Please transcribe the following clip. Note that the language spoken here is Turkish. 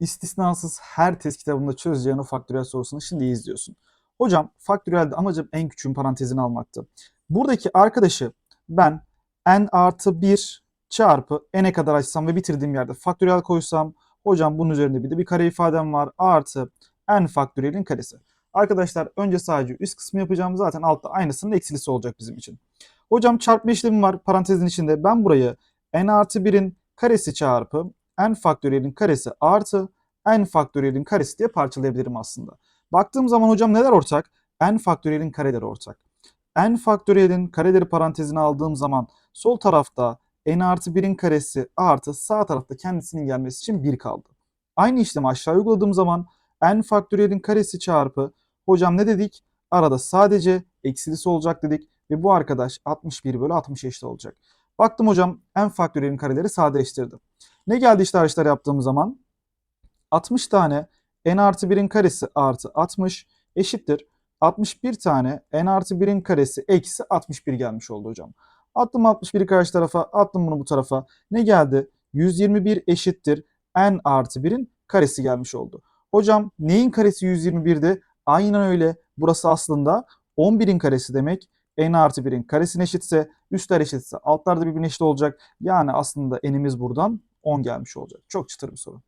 istisnasız her test kitabında çözeceğin o faktöriyel sorusunu şimdi izliyorsun. Hocam faktöriyelde amacım en küçüğün parantezini almaktı. Buradaki arkadaşı ben n artı 1 çarpı n'e kadar açsam ve bitirdiğim yerde faktöriyel koysam hocam bunun üzerinde bir de bir kare ifadem var artı n faktöriyelin karesi. Arkadaşlar önce sadece üst kısmı yapacağım zaten altta aynısının eksilisi olacak bizim için. Hocam çarpma işlemi var parantezin içinde ben burayı n artı 1'in karesi çarpı n faktöriyelin karesi artı n faktöriyelin karesi diye parçalayabilirim aslında. Baktığım zaman hocam neler ortak? n faktöriyelin kareleri ortak. n faktöriyelin kareleri parantezine aldığım zaman sol tarafta n artı 1'in karesi artı sağ tarafta kendisinin gelmesi için 1 kaldı. Aynı işlemi aşağı uyguladığım zaman n faktöriyelin karesi çarpı hocam ne dedik? Arada sadece eksilisi olacak dedik ve bu arkadaş 61 bölü 60 eşit olacak. Baktım hocam n faktöriyelin kareleri sadeleştirdim. Ne geldi işte arkadaşlar yaptığım zaman? 60 tane n artı 1'in karesi artı 60 eşittir. 61 tane n artı 1'in karesi eksi 61 gelmiş oldu hocam. Attım 61'i karşı tarafa, attım bunu bu tarafa. Ne geldi? 121 eşittir n artı 1'in karesi gelmiş oldu. Hocam neyin karesi 121'di? Aynen öyle. Burası aslında 11'in karesi demek. N artı 1'in karesine eşitse, üstler eşitse altlar da birbirine eşit olacak. Yani aslında n'imiz buradan 10 gelmiş olacak. Çok çıtır bir soru.